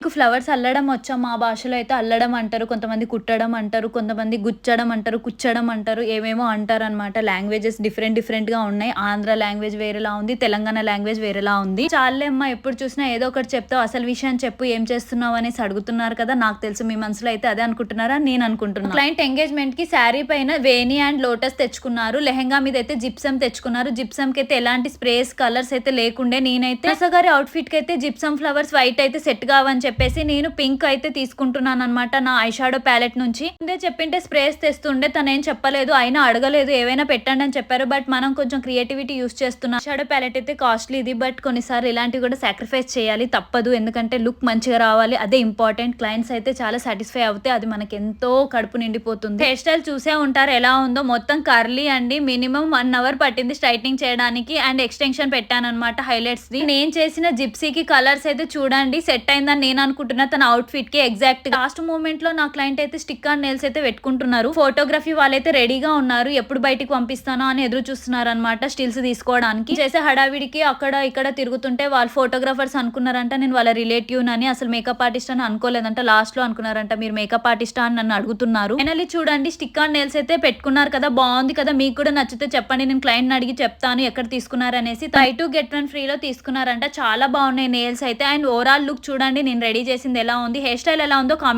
మీకు ఫ్లవర్స్ అల్లడం వచ్చా? మా భాషలో అయితే అల్లడం అంటారు కొంతమంది కుట్టడం అంటారు కొంతమంది గుచ్చడం అంటారు కుచ్చడం అంటారు ఏమేమో అంటారు అనమాట లాంగ్వేజెస్ డిఫరెంట్ డిఫరెంట్గా ఉన్నాయి. ఆంధ్ర లాంగ్వేజ్ వేరేలా ఉంది తెలంగాణ లాంగ్వేజ్ వేరేలా ఉంది. చాలే అమ్మా ఎప్పుడు చూసినా ఏదో ఒకటి చెప్తావు అసలు విషయం చెప్పు ఏం చేస్తున్నావు అనేసి అడుగుతున్నారు కదా నాకు తెలుసు మీ మనసులో అయితే అదే అనుకుంటున్నారా నేను అనుకుంటున్నాను క్లయింట్ ఎంగేజ్మెంట్కి శారీ పైన వేణి అండ్ లోటస్ తెచ్చుకున్నారు లెహంగా మీద అయితే జిప్సమ్ తెచ్చుకున్నారు. జిప్సమ్కి అయితే ఎలాంటి స్ప్రేస్ కలర్స్ అయితే లేకుండే నేనైతే గారి అవుట్ ఫిట్కి అయితే జిప్సమ్ ఫ్లవర్స్ వైట్ అయితే సెట్ కావని చెప్పేసి నేను పింక్ అయితే తీసుకుంటున్నాను అనమాట నా ఐషాడో ప్యాలెట్ నుంచి. ముందే చెప్పింటే స్ప్రేస్ తెస్తుండే తను ఏం చెప్పలేదు. అయినా అడగలేదు ఏవైనా పెట్టండి అని చెప్పారు. బట్ మనం కొంచెం క్రియేటివిటీ యూస్ చేస్తున్నాం. ఐషాడో ప్యాలెట్ అయితే కాస్ట్లీ ఇది. బట్ కొన్నిసార్లు ఇలాంటివి కూడా సాక్రిఫైస్ చేయాలి. తప్పదు. ఎందుకంటే లుక్ మంచిగా రావాలి. అదే ఇంపార్టెంట్. క్లయింట్స్ అయితే చాలా సాటిస్ఫై అవుతాయి అది మనకి ఎంతో కడుపు నిండిపోతుంది. హెయిర్ స్టైల్ చూసే ఉంటారు. ఎలా ఉందో మొత్తం కర్లీ అండి. మినిమం వన్ అవర్ పట్టింది స్ట్రైట్నింగ్ చేయడానికి. అండ్ ఎక్స్టెన్షన్ పెట్టాను అనమాట హైలైట్స్ ది నేను చేసిన జిప్సీకి కలర్స్ అయితే చూడండి. సెట్ అయిందని నేను నేను అనుకుంటున్న తన అవుట్ ఫిట్కి ఎగ్జాక్ట్ లాస్ట్ మూమెంట్లో నా క్లయింట్ అయితే స్టిక్ ఆన్ నెల్స్ అయితే పెట్టుకుంటున్నారు. ఫోటోగ్రఫీ వాళ్ళైతే రెడీగా ఉన్నారు. ఎప్పుడు బయటికి పంపిస్తానో అని ఎదురు చూస్తున్నారు అనమాట స్టిల్స్ తీసుకోవడానికి. చేసే హడావిడికి అక్కడ ఇక్కడ తిరుగుతుంటే వాళ్ళు ఫోటోగ్రాఫర్స్ అనుకున్నారంట నేను వాళ్ళ రిలేటివ్ అని అసలు మేకప్ ఆర్టిస్ట్ అని అనుకోలేదంట లాస్ట్లో అనుకున్నారంట మీరు మేకప్ ఆర్టిస్ట్ అని నన్ను అడుగుతున్నారు. ఫైనల్లీ చూడండి స్టిక్ ఆన్ నెల్స్ అయితే పెట్టుకున్నారు కదా బాగుంది కదా మీకు కూడా నచ్చితే చెప్పండి నేను క్లయింట్ అడిగి చెప్తాను ఎక్కడ తీసుకున్నారు అనేసి టై టు గెట్ వన్ ఫ్రీలో తీసుకున్నారంట చాలా బాగున్నాయి నేల్స్ అయితే. అండ్ ఓవరాల్ లుక్ చూడండి నేను రెడీ చేసింది ఎలా ఉంది? హెయిర్ స్టైల్ ఎలా ఉందో కామెంట్